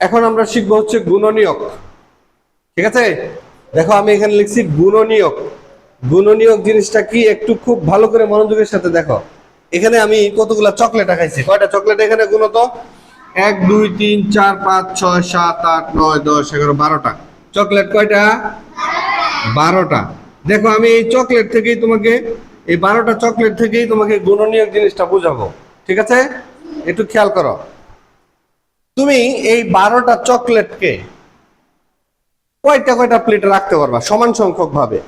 এখন আমরা শিখব হচ্ছে গুণনীয়ক। ঠিক আছে? দেখো, আমি এখানে লিখছি গুণনীয়ক। গুণনীয়ক জিনিসটা কি? একটু খুব ভালো করে মনোযোগের সাথে দেখো। এখানে আমি কতগুলা চকলেট খাইছি কয়টা চকলেট এখানে গুণত? এক, দুই, তিন, চার, পাঁচ, ছয়, সাত, আট, নয়, দশ, এগারো, বারোটা। চকলেট কয়টা? বারোটা। দেখো, আমি এই চকলেট থেকেই তোমাকে, এই বারোটা চকলেট থেকেই তোমাকে গুণনীয়ক জিনিসটা বুঝাবো। ঠিক আছে? একটু খেয়াল করো। তুমি এই বারোটা চকলেটকে কয়টা কয়টা প্লেটে রাখতে পারবা? সমান সংখ্যক ভাবে।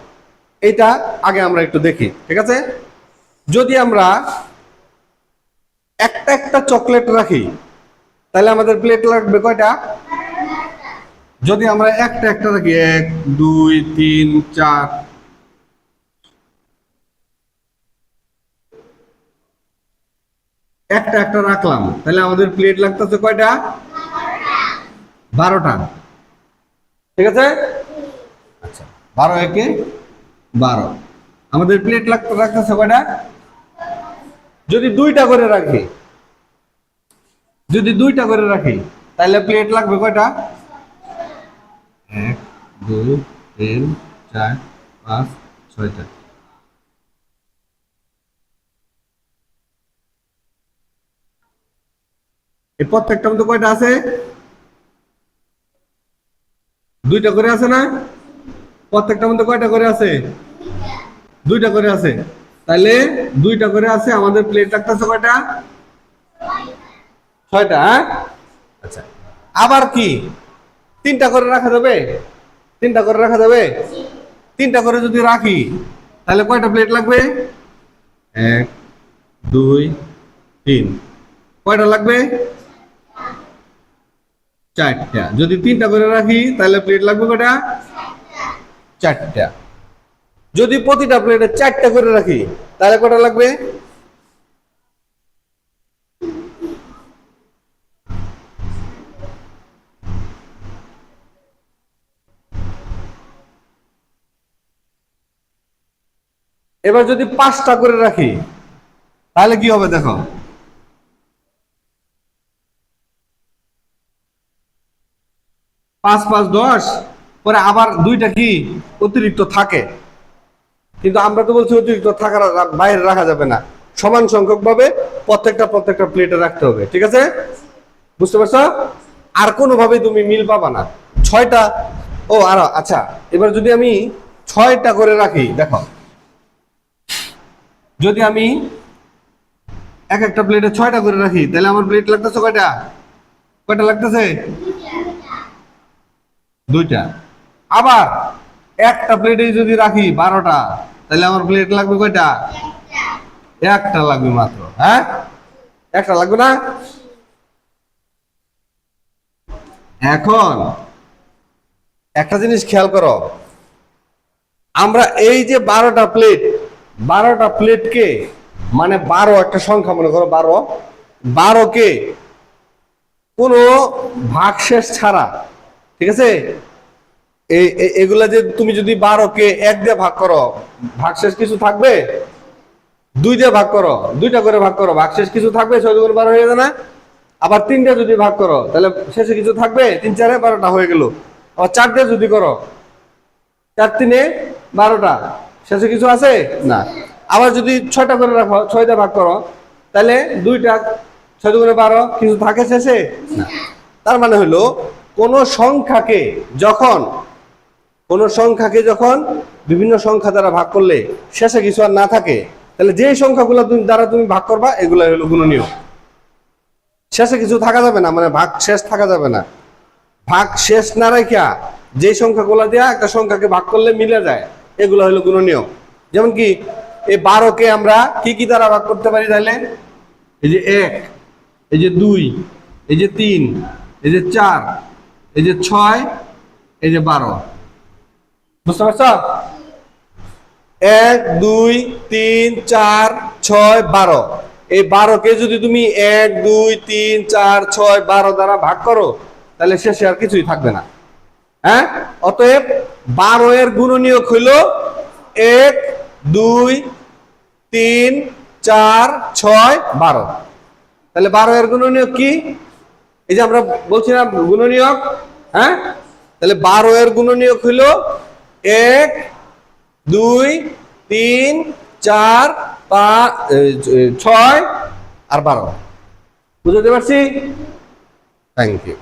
এটা আগে আমরা একটু দেখি, ঠিক আছে? যদি আমরা একটা একটা চকলেট রাখি, তাহলে আমাদের প্লেট লাগবে কয়টা? যদি আমরা একটা একটা রাখি, এক, দুই, তিন, চার, একটা একটা রাখলাম, তাহলে আমাদের প্লেট লাগতেছে কয়টা? বারোটা ঠিক আছে? আচ্ছা বারো একে বারো। আমাদের প্লেট লাগতে রাখতেছে কয়টা? যদি দুইটা করে রাখি, যদি দুইটা করে রাখি তাহলে প্লেট লাগবে কয়টা? এক, দুই, তিন, চার, পাঁচ, ছয়টা। এই প্রত্যেকটার মধ্যে কয়টা আছে? দুইটা করে আছে না? প্রত্যেকটার মধ্যে কয়টা করে আছে? দুইটা করে আছে। তাহলে দুইটা করে আছে, আমাদের প্লেট লাগতেছে কয়টা? ছয়টা হ্যাঁ? আচ্ছা। আবার কি? তিনটা করে রাখা যাবে? তিনটা করে রাখা যাবে? তিনটা করে যদি রাখি, তাহলে কয়টা প্লেট লাগবে? এক, দুই, তিন। কয়টা লাগবে? চারটা। যদি তিনটা করে রাখি, তাহলে প্লেট লাগবে কটা? চারটা। যদি প্রতিটা প্লেটে চারটা করে রাখি, তাহলে কটা লাগবে? এবার যদি পাঁচটা করে রাখি, তাহলে কি হবে দেখো? পাঁচ পাঁচ দশ, পরে আবার দুইটা কি? অতিরিক্ত থাকে। কিন্তু আমরা তো বলছি অতিরিক্ত থাকার বাইরে রাখা যাবে না। সমান সংখ্যক ভাবে প্রত্যেকটা প্রত্যেকটা প্লেটে রাখতে হবে। ঠিক আছে? বুঝতে পারছ? আর কোনোভাবেই তুমি মিল পাবা না। ছয়টা, ও, আর আচ্ছা এবার যদি আমি ছয়টা করে রাখি, দেখো। যদি আমি এক একটা প্লেটে ছয়টা করে রাখি, তাহলে আমার প্লেট লাগতেছে কয়টা? কয়টা লাগতেছে? দুইটা। আবার একটা প্লেটে যদি রাখি বারোটা, তাহলে আমার প্লেট লাগবে কয়টা? একটা লাগবে মাত্র হ্যাঁ? একটা লাগবে না? এখন একটা জিনিস খেয়াল করো, আমরা এই যে বারোটা প্লেট বারোটা প্লেটকে মানে বারো একটা সংখ্যা, মনে করো বারো, বারোকে কোনো ভাগশেষ ছাড়া ঠিক আছে? এই এগুলা যে তুমি যদি বারোকে এক দিয়ে ভাগ করো, ভাগশেষ কিছু থাকবে? দুই দিয়ে ভাগ করো, দুইটা করে ভাগ করো, ভাগশেষ কিছু থাকবে, ছয় দুগুণ বারো হয়ে যাবে না? আবার তিনটা যদি ভাগ করো, তাহলে শেষে কিছু থাকবে? তিন চারে বারোটা হয়ে গেল। আবার চারটে যদি করো, চার তিনে বারোটা, শেষে কিছু আছে? না। আবার যদি ছয়টা করে রাখো ছয়টা ভাগ করো, তাহলে দুইটা, ছয় দুগুণে বারো, কিছু থাকে শেষে? না। তার মানে হলো কোন সংখ্যাকে যখন, কোন সংখ্যাকে যখন বিভিন্ন সংখ্যা দ্বারা ভাগ করলে শেষে কিছু আর না থাকে, তাহলে যে সংখ্যাগুলো তুমি, দ্বারা তুমি ভাগ করবা এগুলো হলো গুণনীয়। শেষে কিছু থাকা যাবে না মানে ভাগ শেষ থাকা যাবে না। ভাগ শেষ না রাখিয়া যে সংখ্যাগুলো দেয়া, একটা সংখ্যাকে ভাগ করলে মিলে যায়, এগুলো হলো গুণনীয়। যেমন কি, এই বারোকে আমরা কি কি দ্বারা ভাগ করতে পারি তাহলে এই যে এক, এই যে দুই, এই যে তিন, এই যে চার এই যে ছয় এই যে বারো। বুঝতে পারছ এক দুই তিন চার ছয় বারো। এই বারোকে যদি তুমি এক দুই তিন চার ছয় বারো দ্বারা ভাগ করো তাহলে শেষে আর কিছুই থাকবে না। হ্যাঁ? অতএব বারো এর গুণনীয়ক হইল এক দুই তিন চার ছয় বারো। তাহলে বারো এর গুণনীয়ক কি? এই যে আমরা বলছিলাম গুণনীয়ক হ্যাঁ? তাহলে বারো এর গুণনীয়ক হইল এক, দুই, তিন, চার পাঁচ ছয় আর বারো। বুঝতে পারছি? Thank you